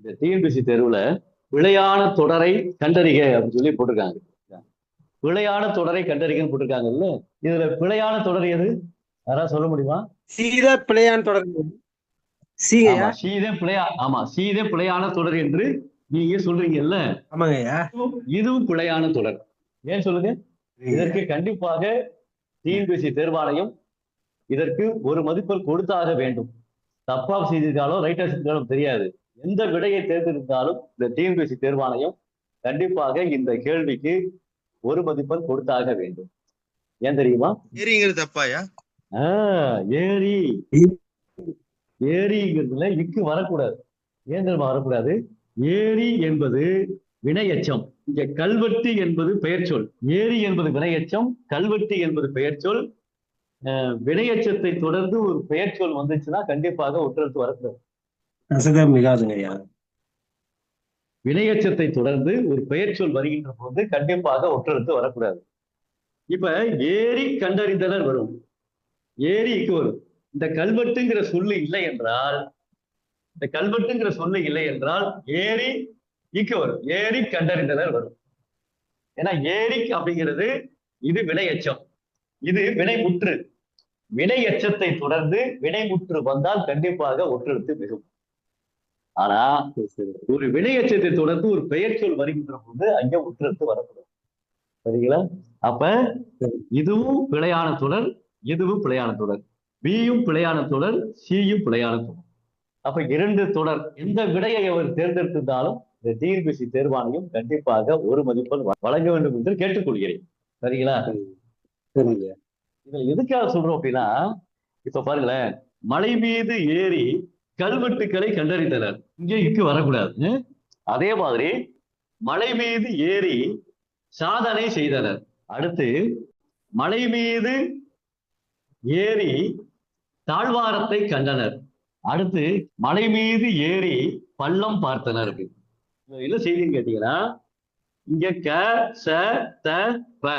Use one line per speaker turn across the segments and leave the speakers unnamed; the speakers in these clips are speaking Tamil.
இந்த டிஎன்பிசி தேர்வுல பிழையான தொடரை கண்டறிக அப்படின்னு சொல்லி போட்டிருக்காங்க. பிழையான தொடரை கண்டறிகன்னு போட்டிருக்காங்கல்ல? இதுல பிழையான தொடர் எது? யாராவது சொல்ல முடியுமா?
சீதா பிழையான்
ஆமா, சீதே பிழையா ஆமா சீதே பிழையான தொடர் என்று நீங்க சொல்றீங்கல்ல?
ஆமாங்க
இதுவும் பிழையான தொடர். ஏன் சொல்லுங்க? இதற்கு கண்டிப்பாக டிஎன்பிசி தேர்வாணையம் இதற்கு ஒரு மதிப்பெண் கொடுத்தாக வேண்டும். தப்பா செய்திருந்தாலும் ரைட்டா செய்திருந்தாலும் தெரியாது. எந்த விடையை தேர்ந்தெடுத்தாலும் இந்த டிஎன்பிசி தேர்வாணையம் கண்டிப்பாக இந்த கேள்விக்கு ஒரு மதிப்பெண் கொடுத்தாக வேண்டும். ஏன் தெரியுமா?
ஏரிங்கிறது தப்பாயா?
ஏரி. ஏரிங்கிறதுல இக்கு வரக்கூடாது. ஏன் தெரியுமா வரக்கூடாது? ஏரி என்பது வினையச்சம். இங்க கல்வெட்டு என்பது பெயர்ச்சொல். ஏரி என்பது வினையச்சம் கல்வெட்டு என்பது பெயர்ச்சொல். அஹ் வினையச்சத்தை தொடர்ந்து ஒரு பெயர்ச்சொல் வந்துச்சுன்னா கண்டிப்பாக ஒற்றெழுத்து வரக்கூடாது.
அசதம் மிகாதுங்க ஐயா
வினையச்சத்தை தொடர்ந்து ஒரு பெயர்ச்சொல் வருகின்ற போது கண்டிப்பாக ஒற்றெழுத்து வரக்கூடாது. இப்ப ஏரி கண்டறிந்தனர் வரும். ஏரிக்கு வரும். இந்த கல்வெட்டுங்கிற சொல்லு இல்லை என்றால் இந்த கல்வெட்டுங்கிற சொல்லு இல்லை என்றால் ஏரி இக்கு வரும். ஏரி கண்டறிந்தனர் வரும். ஏன்னா ஏரி அப்படிங்கிறது இது வினையச்சம். இது வினைமுற்று. வினையச்சத்தை தொடர்ந்து வினைமுற்று வந்தால் கண்டிப்பாக ஒற்றெழுத்து மிகும். ஆனா ஒரு வினையச்சத்தை தொடர்ந்து ஒரு பெயர் சொல் வருகின்ற போது அங்க உற்றெழுத்து வரக்கூடாது சரிங்களா? அப்ப இதுவும் பிழையான தொடர் இதுவும் பிழையான தொடர். பியும் பிழையான தொடர் சியும் பிழையான தொடர். அப்ப இரண்டு தொடர் எந்த விடையை அவர் தேர்ந்தெடுத்திருந்தாலும் இந்த டிஎன்பிசி தேர்வாணையம் கண்டிப்பாக ஒரு மதிப்பெண் வழங்க வேண்டும் என்று கேட்டுக்கொள்கிறேன். சரிங்களா?
சரிங்க.
இதுல எதுக்காக சொல்றோம் அப்படின்னா இப்ப பாருங்களேன் மலை மீது ஏறி கல்வெட்டுக்களை கண்டறிந்தனர். இங்கே வரக்கூடாது. அதே மாதிரி மலை மீது ஏறி சாதனை செய்தனர். அடுத்து மலை மீது ஏறி தாழ்வாரத்தை கண்டனர். அடுத்து மலை மீது ஏறி பள்ளம் பார்த்தனர். என்ன செய்தின்னு கேட்டீங்கன்னா இங்க க ச த ப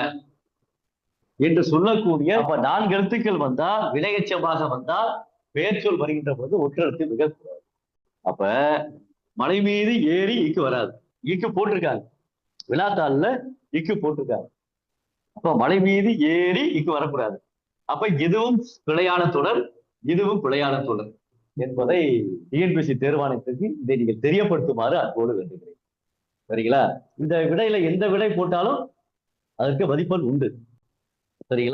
என்று சொல்லக்கூடிய அப்ப நான்கு எழுத்துக்கள் வந்தா வினையச்சமாக வந்தால் பெயர்ச்சொல் வருகின்ற போது ஒற்றெழுத்து மிகக்கூடாது அப்ப மலை மீது ஏறி இக்கு வராது. இக்கு போட்டிருக்காங்க. விழாத்தாள்ல இக்கு போட்டிருக்காங்க. அப்ப மலை மீது ஏறி இக்கு வரக்கூடாது. அப்ப இதுவும் பிழையான தொடர் இதுவும் பிழையான தொடர் என்பதை டிஎன்பிசி தேர்வாணையத்துக்கு இதை நீங்கள் தெரியப்படுத்துமாறு அன்போடு வேண்டுகிறேன். சரிங்களா? இந்த விடையில எந்த விடை போட்டாலும் அதற்கு மதிப்பெண் உண்டு.